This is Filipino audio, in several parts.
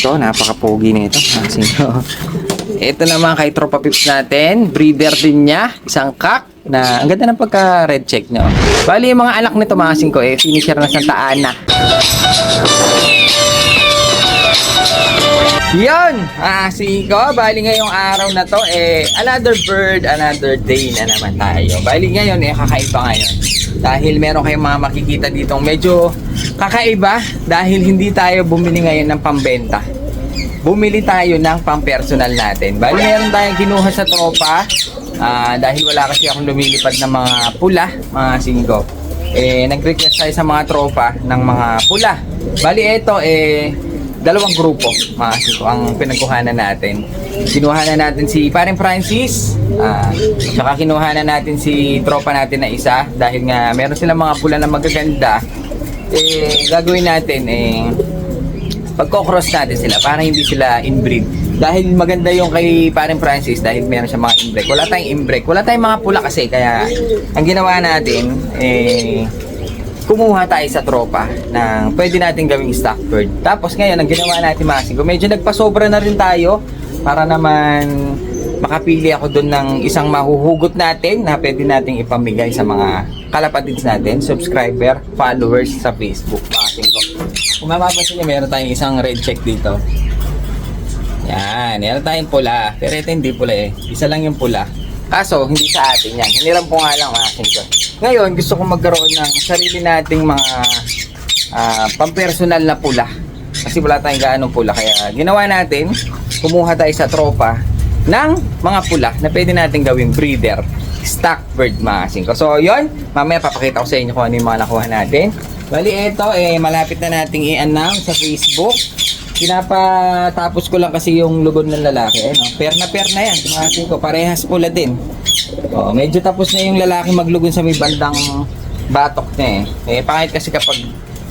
ito, napaka-pogi na ito. Kasi, ito naman kay Tropa Pips natin, breeder din niya, isang kak na ang ganda ng pagka-red check niya. oh. Bali, yung mga anak nito mga kasing ko, eh, finisher na Santa Ana. Yon, ah, ko, bali ngayong araw na to, eh, another bird, another day na naman tayo. Bali ngayon, eh, kakaiba ngayon. Dahil meron kayong mga makikita dito medyo kakaiba dahil hindi tayo bumili ngayon ng pambenta. Bumili tayo ng pampersonal natin. Bali, meron tayong kinuha sa tropa ah, dahil wala kasi akong lumilipad ng mga pula, mga singko. Eh, nag-request tayo sa mga tropa ng mga pula. Bali, eto, eh, dalawang grupo, mga siko, ang pinagkuhanan natin. Kinuhanan natin si Paring Francis, ah, tsaka kinuhanan natin si tropa natin na isa, dahil nga meron silang mga pula na magaganda, eh, gagawin natin, eh, pagko-cross natin sila para hindi sila inbreed. Dahil maganda yung kay Paring Francis dahil meron siya mga inbreak. Wala tayong inbreak. Wala tayong mga pula kasi kaya ang ginawa natin eh kumuha tayo sa tropa ng pwede natin gawing stock bird. Tapos ngayon ang ginawa natin mga singko, medyo nagpasobra na rin tayo para naman makapili ako doon ng isang mahuhugot natin na pwede nating ipamigay sa mga kalapatids natin, subscriber, followers sa Facebook. Mga singko. Kung mapapansin nyo, meron tayong isang red check dito. Yan, meron tayong pula. Pero ito hindi pula eh. Isa lang yung pula. Kaso, hindi sa atin yan. Hiniram ko nga lang mga singko. Ngayon, gusto ko magkaroon ng sarili nating mga ah, pampersonal na pula. Kasi wala tayong gaanong pula. Kaya ginawa natin, kumuha tayo sa tropa ng mga pula na pwede natin gawing breeder. Stock bird mga singko. So, yon Mamaya papakita ko sa inyo kung ano yung mga nakuha natin. Bali, ito, eh, malapit na nating i-announce sa Facebook. Pinapatapos ko lang kasi yung lugod ng lalaki. Eh, no? Pair na pair na yan. Mga singko, parehas pula din. Oh, medyo tapos na yung lalaki maglugon sa may bandang batok niya eh. Eh, pangit kasi kapag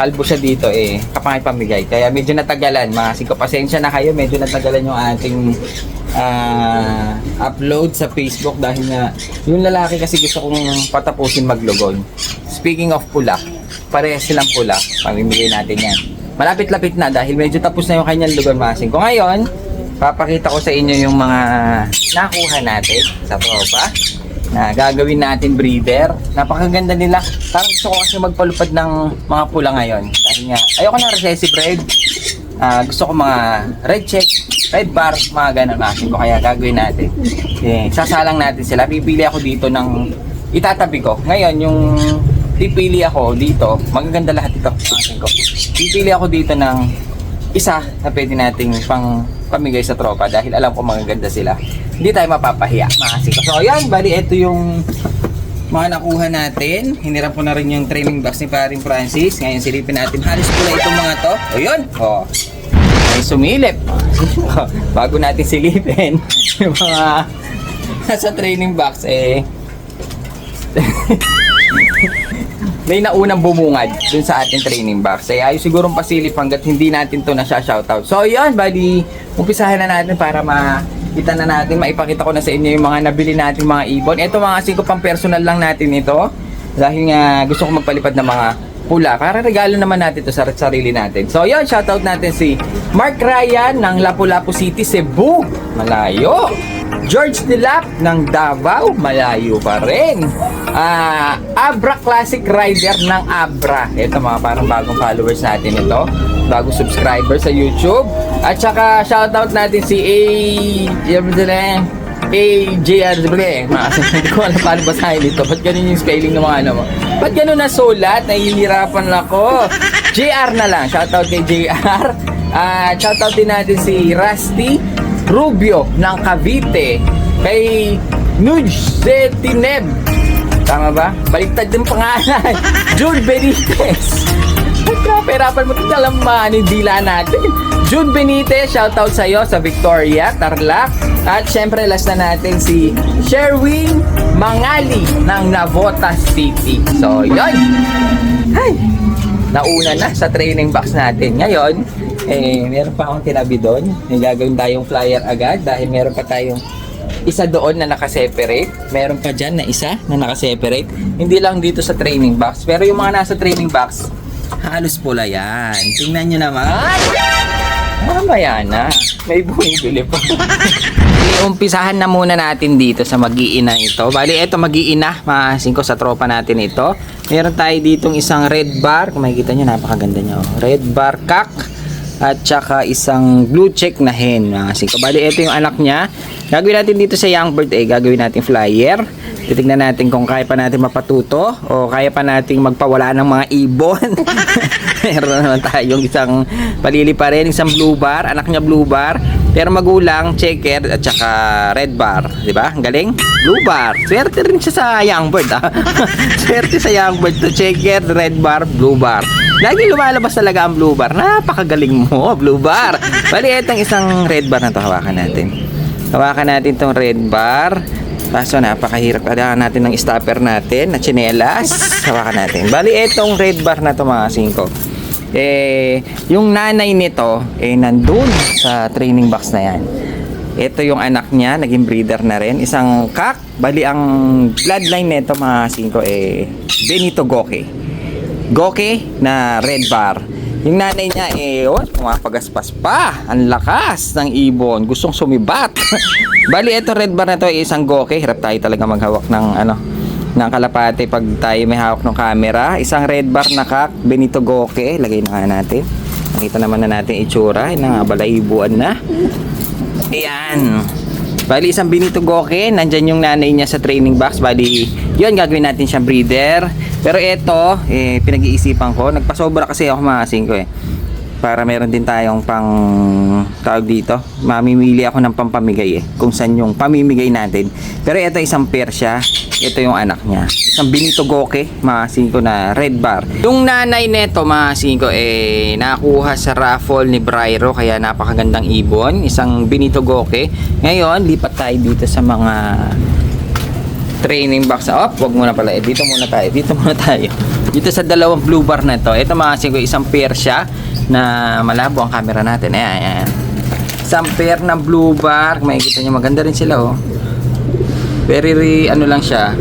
kalbo siya dito eh, kapangit pamigay. Kaya medyo natagalan. Mga singko, pasensya na kayo. Medyo natagalan yung ating ah, upload sa Facebook dahil nga yung lalaki kasi gusto kong patapusin maglugon. Speaking of pula, parehas silang pula. Pamimigay natin yan. Malapit-lapit na dahil medyo tapos na yung kanyang lugon mga singko. Ngayon, papakita ko sa inyo yung mga nakuha natin sa tropa na gagawin natin breeder. Napakaganda nila. Parang gusto ko kasi magpalupad ng mga pula ngayon. Dahil nga, ayoko na recessive red. Ah, gusto ko mga red check, red bar, mga ganun akin ko. Kaya gagawin natin. Eh, sasalang natin sila. Pipili ako dito ng itatabi ko. Ngayon, yung pipili ako dito, magaganda lahat ito. Akin ko. Pipili ako dito ng isa na pwede nating pang pamigay sa tropa dahil alam ko magaganda sila. Hindi tayo mapapahiya, mga siko. So, ayan, bali, ito yung mga nakuha natin. Hiniram ko na rin yung training box ni Paring Francis. Ngayon, silipin natin. Halos pula itong mga to. O, yun. O, may sumilip. Bago natin silipin yung mga nasa training box, eh, may naunang bumungad dun sa ating training box. Kaya ayos sigurong pasilip hanggat hindi natin to na shoutout. So yun, bali, umpisahan na natin para makita na natin, maipakita ko na sa inyo yung mga nabili natin mga ibon. Ito mga singko pang personal lang natin ito. Dahil nga gusto ko magpalipad ng mga pula. Para regalo naman natin to sa sarili natin. So yun, shoutout natin si Mark Ryan ng Lapu-Lapu City, Cebu. Malayo. George Dilap ng Davao, malayo pa rin. Ah, Abra Classic Rider ng Abra. Ito mga parang bagong followers natin ito. Bagong subscriber sa YouTube. At saka shoutout natin si A... Yan ba sila? AJR Bre. Hindi ko alam paano basahin ito. Ba't ganun yung spelling ng mga ano mo? Ba't ganun na sulat? Nahihirapan ako. JR na lang. Shoutout kay JR. Ah, shoutout din natin si Rusty Rubio ng Cavite. Kay Nuj Zetineb. Tama ba? Baliktad din pangalan. June Benitez. Hirapan mo ito alam ba yung dila natin. June Benitez, shoutout sa'yo sa Victoria, Tarlac. At syempre, last na natin si Sherwin Mangali ng Navotas City. So, yun. Ay, nauna na sa training box natin. Ngayon, eh, meron pa akong tinabi doon. May gagawin tayong flyer agad dahil meron pa tayong isa doon na nakaseparate. Meron pa dyan na isa na nakaseparate. Hindi lang dito sa training box. Pero yung mga nasa training box, halos pula yan. Tingnan nyo naman. Mamaya na. May bumibili pa. Iumpisahan na muna natin dito sa mag-iina ito. Bali, ito mag-iina. Maasin ko sa tropa natin ito. Meron tayo ditong isang red bar. Kung makikita nyo, napakaganda niya. Oh. Red bar cock. At saka isang blue check na hen. Maasin ko. Bali, ito yung anak niya. Gagawin natin dito sa young bird eh. Gagawin natin flyer. Titignan natin kung kaya pa natin mapatuto o kaya pa natin magpawala ng mga ibon. Meron naman tayong isang palili pa rin, isang blue bar, anak niya blue bar, pero magulang, checker at saka red bar, di ba? Ang galing? Blue bar. Swerte rin siya sa young bird, ah. Swerte sa young bird to checker, red bar, blue bar. Lagi lumalabas talaga ang blue bar. Napakagaling mo, blue bar. Bali, itong isang red bar na to hawakan natin. Hawakan natin tong red bar. Kaso napakahirap kailangan natin ng stopper natin na tsinelas. Hawakan natin. Bali, itong red bar na to mga singko. Eh, yung nanay nito, eh, nandun sa training box na yan. Ito yung anak niya, naging breeder na rin. Isang kak. Bali, ang bloodline nito mga singko, eh, Benito Goke. Goke na red bar. Yung nanay niya eh, oh, pumapagaspas pa. Ang lakas ng ibon. Gustong sumibat. Bali, ito red bar na to ay isang goke. Hirap tayo talaga maghawak ng ano, ng kalapate pag tayo may hawak ng camera. Isang red bar na kak, Benito Goke. Lagay na nga natin. Nakita naman na natin itsura. Nangabalaibuan na. Ayan. Bali, isang Benito Goke. Nandyan yung nanay niya sa training box. Bali, yun, gagawin natin siyang breeder. Pero ito, eh, pinag-iisipan ko. Nagpasobra kasi ako maasin ko eh. Para meron din tayong pang tawag dito. Mamimili ako ng pampamigay eh. Kung saan yung pamimigay natin. Pero ito isang Persia. Ito yung anak niya. Isang Benito Goke. Maasin ko na red bar. Yung nanay neto maasin ko eh nakuha sa raffle ni Brairo. Kaya napakagandang ibon. Isang Benito Goke. Ngayon, lipat tayo dito sa mga training box. Op, wag muna pala. Eh, dito muna tayo. Dito muna tayo. Dito sa dalawang blue bar na to. Ito mga ko isang Persia na malabo ang camera natin. Ayan, ayan. Pair na blue bar. Makikita nyo maganda rin sila oh. Very ano lang siya.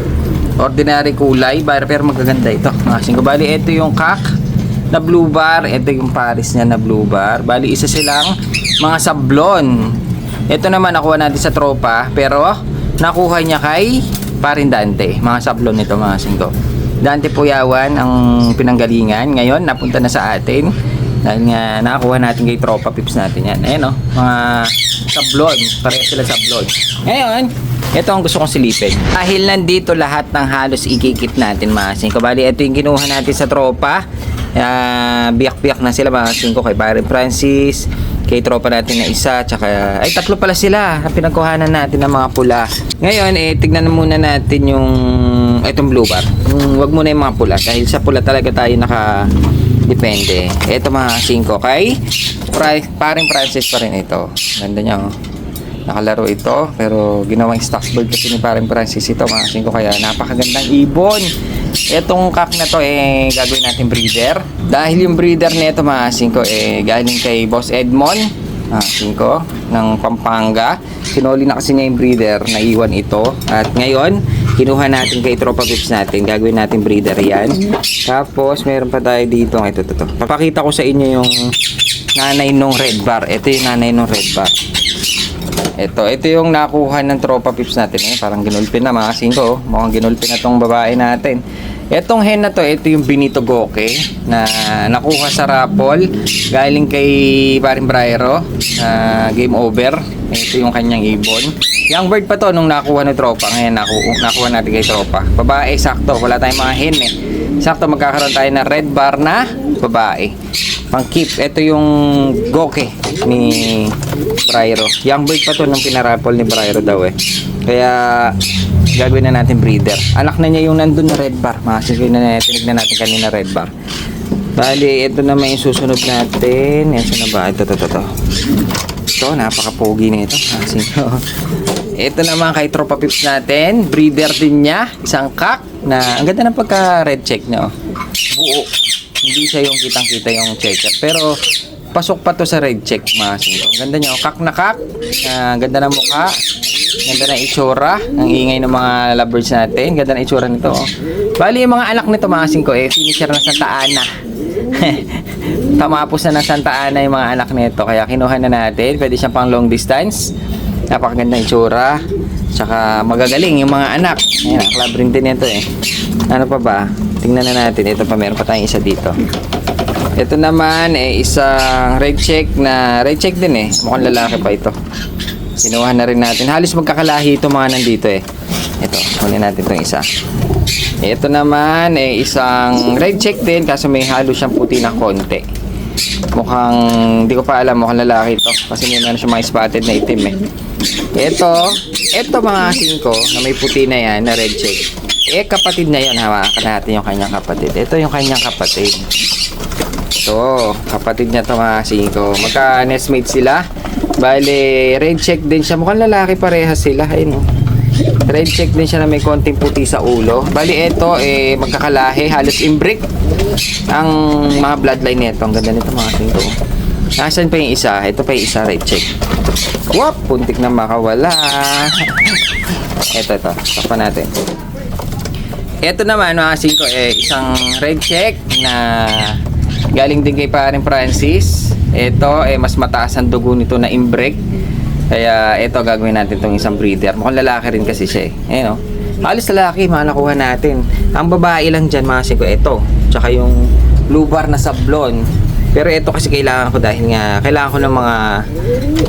Ordinary kulay. Pero, pero magaganda ito. Mga ko. Bali, ito yung kak na blue bar. Ito yung paris niya na blue bar. Bali, isa silang mga sablon. Ito naman nakuha natin sa tropa. Pero, nakuha niya kay parin Dante. Mga sablon nito mga singko. Dante Puyawan ang pinanggalingan. Ngayon, napunta na sa atin. Dahil nga, nakakuha natin kay tropa pips natin yan. Ayan o, mga sablon. Pareho sila sablon. Ngayon, ito ang gusto kong silipin. Dahil nandito lahat ng halos ikikit natin mga singko. Bali, ito yung kinuha natin sa tropa. Ah, biyak-biyak na sila mga singko kay Byron Francis kay tropa natin na isa tsaka ay tatlo pala sila ang pinagkuhanan natin ng mga pula ngayon eh tignan na muna natin yung itong blue bar yung wag muna yung mga pula dahil sa pula talaga tayo naka depende ito mga 5 kay pri, Francis pa rin ito ganda niya oh nakalaro ito pero ginawang stocks bird kasi ni paring Francis ito mga 5 kaya napakagandang ibon Etong kak na to eh gagawin natin breeder. Dahil yung breeder nito mga 5 eh galing kay Boss Edmond ah, 5 ng Pampanga. Sinoli na kasi niya yung breeder, naiwan ito. At ngayon, kinuha natin kay Tropa Pips natin. Gagawin natin breeder yan. Tapos, meron pa tayo dito. Ito, ito, ito. Papakita ko sa inyo yung nanay nung red bar. Ito yung nanay nung red bar. Ito, ito yung nakuha ng tropa pips natin eh. Parang ginulpin na mga singko. Mukhang ginulpin na tong babae natin. Etong hen na to, ito yung Benito Goke na nakuha sa raffle galing kay Paring Brairo. na game over. Ito yung kanyang ibon. Young bird pa to nung nakuha ng tropa. Ngayon nakuha, nakuha natin kay tropa. Babae, sakto. Wala tayong mga hen eh. Sakto magkakaroon tayo ng red bar na babae. Pang keep. Ito yung Goke ni Brairo. Young bird pa to nung pinarapol ni Brairo daw eh. Kaya gagawin na natin breeder. Anak na niya yung nandun na red bar. Makasisipin na natin. Tinignan natin kanina red bar. Bali, ito naman yung susunod natin. Saan na ba? Ito, ito, ito. ito. Ito, napaka-pogi nito. Kasi, ito naman kay Tropa Pips natin. Breeder din niya. Isang kak na ang ganda ng pagka-red check niya. Oh. Buo. Hindi siya yung kitang-kita yung checker. Pero, pasok pa to sa red check mga. Ang ganda niya. Oh. Kak na kak. Ah, ganda ng mukha. Ganda ng itsura. Ang ingay ng mga lovebirds natin. Ganda ng itsura nito. Oh. Bali, yung mga anak nito mga singko, eh, finisher na sa Taana. tamapos na ng Santa Ana yung mga anak nito. Kaya kinuha na natin. Pwede siyang pang long distance. Napakaganda yung tsura. Tsaka magagaling yung mga anak. Ayan, club ring din ito eh. Ano pa ba? Tingnan na natin. Ito pa, meron pa tayong isa dito. Ito naman eh isang red check na red check din eh. Mukhang lalaki pa ito. Kinuha na rin natin. Halos magkakalahi ito mga nandito eh. Ito, kunin natin itong isa. Ito naman eh isang red check din kaso may halo siyang puti na konti. Mukhang, hindi ko pa alam, mukhang lalaki ito. Kasi may meron siya mga spotted na itim eh. Ito, ito mga singko na may puti na yan na red check. Eh, kapatid na yun. Hawakan natin yung kanyang kapatid. Ito yung kanyang kapatid. Ito, kapatid niya to mga singko. Magka-nestmate sila. Bale, red check din siya. Mukhang lalaki parehas sila. Ayun oh. Red check din siya na may konting puti sa ulo. Bali, ito, eh, magkakalahi. Halos imbrick ang mga bloodline nito. Ang ganda nito mga singko. Nasaan pa yung isa? Ito pa yung isa, red check. Wap! Puntik na makawala. ito, ito. Takpan natin. Ito naman, mga singko, eh, isang red check na galing din kay paring Francis. Ito, eh, mas mataas ang dugo nito na imbrek. Kaya ito gagawin natin tong isang breeder. Mukhang lalaki rin kasi siya eh. Ayun, oh. Halos lalaki, mga nakuha natin. Ang babae lang dyan, mga singko, ito. Tsaka yung blue bar na sablon. Pero ito kasi kailangan ko dahil nga kailangan ko ng mga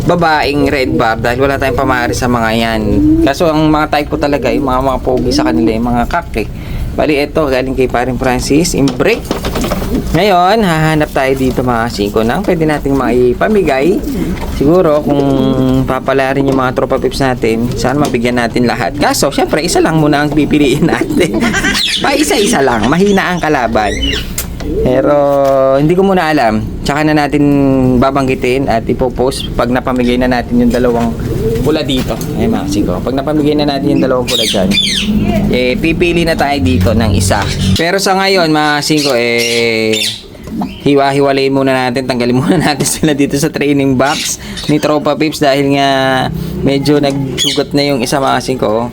babaeng red bar dahil wala tayong pamari sa mga yan. Kaso ang mga type ko talaga yung mga mga pogi sa kanila yung mga kake. Bali ito galing kay paring Francis in break. Ngayon, hahanap tayo dito mga singko ng pwede nating maipamigay. Siguro kung papalarin yung mga tropa pips natin, sana mabigyan natin lahat. Kaso, syempre, isa lang muna ang pipiliin natin. pa isa-isa lang, mahina ang kalaban. Pero hindi ko muna alam. Tsaka na natin babanggitin at ipopost pag napamigay na natin yung dalawang pula dito. Ay mga siko. Pag napamigay na natin yung dalawang pula dyan, eh, pipili na tayo dito ng isa. Pero sa ngayon, mga siko, eh, hiwa-hiwalayin muna natin, tanggalin muna natin sila dito sa training box ni Tropa Pips dahil nga medyo nagsugat na yung isa mga singko.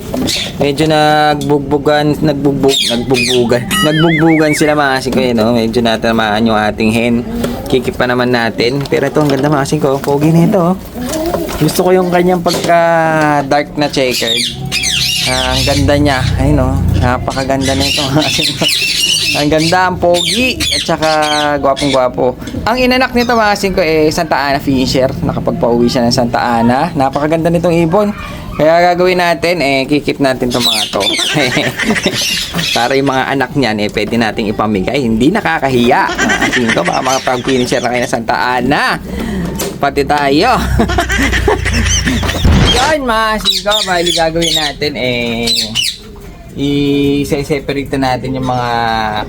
Medyo nagbugbugan, nagbugbug, nagbugbugan, nagbugbugan sila mga singko eh, no? Medyo natamaan yung ating hen. Kikip pa naman natin. Pero ito, ang ganda mga singko. Pogi na ito. oh. Gusto ko yung kanyang pagka dark na checkered. Ah, ang ganda niya. Ay no, napakaganda na ito. Ang ganda, ang pogi, at saka gwapong-gwapo. Ang inanak nito mga singko eh Santa Ana Fisher. Nakapagpauwi siya ng Santa Ana. Napakaganda nitong ibon. Kaya gagawin natin, eh, kikip natin itong mga to. Para yung mga anak niyan, eh, pwede nating ipamigay. Hindi nakakahiya. Mga singko, baka mga proud finisher na kayo ng Santa Ana. Pati tayo. Yan, mga singko, bali gagawin natin, eh, i-separate na natin yung mga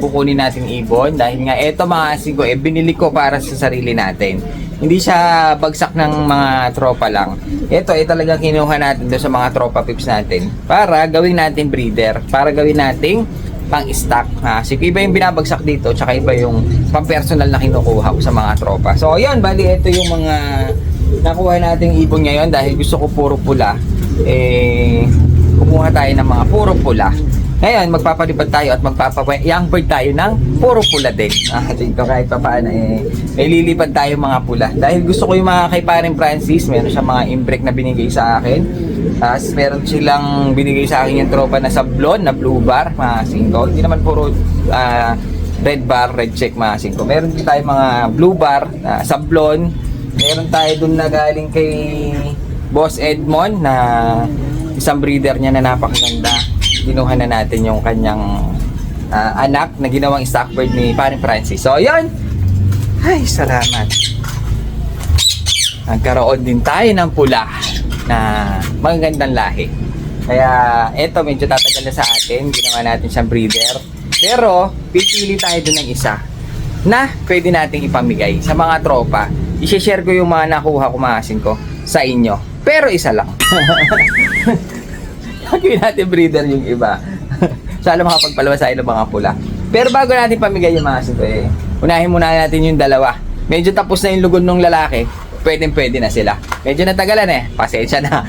kukunin nating ibon. Dahil nga eto mga sigo eh binili ko para sa sarili natin. Hindi siya bagsak ng mga tropa lang. Ito eh talagang kinuha natin doon sa mga tropa pips natin para gawin natin breeder para gawin nating pang stock ha so iba yung binabagsak dito tsaka iba yung pang personal na kinukuha ko sa mga tropa so ayun bali ito yung mga nakuha nating ibon ngayon dahil gusto ko puro pula eh kumuha tayo ng mga puro pula. Ngayon, magpapalipad tayo at magpapa-young bird tayo ng puro pula din. Ah, dito kahit pa paano eh, may lilipad tayo mga pula. Dahil gusto ko yung mga kay Paring Francis, meron siya mga imbrek na binigay sa akin. Tapos meron silang binigay sa akin yung tropa na sablon, na blue bar, mga singko. Hindi naman puro ah, red bar, red check mga singko. Meron din tayo mga blue bar, na sablon. Meron tayo dun na galing kay Boss Edmond na isang breeder niya na napakaganda. Kinuha na natin yung kanyang ah, anak na ginawang stock ni Paring Francis. So, yun! Ay, salamat. Nagkaroon din tayo ng pula na magagandang lahi. Kaya, eto medyo tatagal na sa atin. Ginawa natin siyang breeder. Pero, pipili tayo dun ng isa na pwede nating ipamigay sa mga tropa. I-share ko yung mga nakuha ko maasin ko sa inyo. Pero isa lang. Gagawin natin breeder yung iba. Sana makapagpalawa sa ng mga pula. Pero bago natin pamigay yung mga sito eh, unahin muna natin yung dalawa. Medyo tapos na yung lugod ng lalaki, pwedeng pwede na sila. Medyo natagalan eh, pasensya na.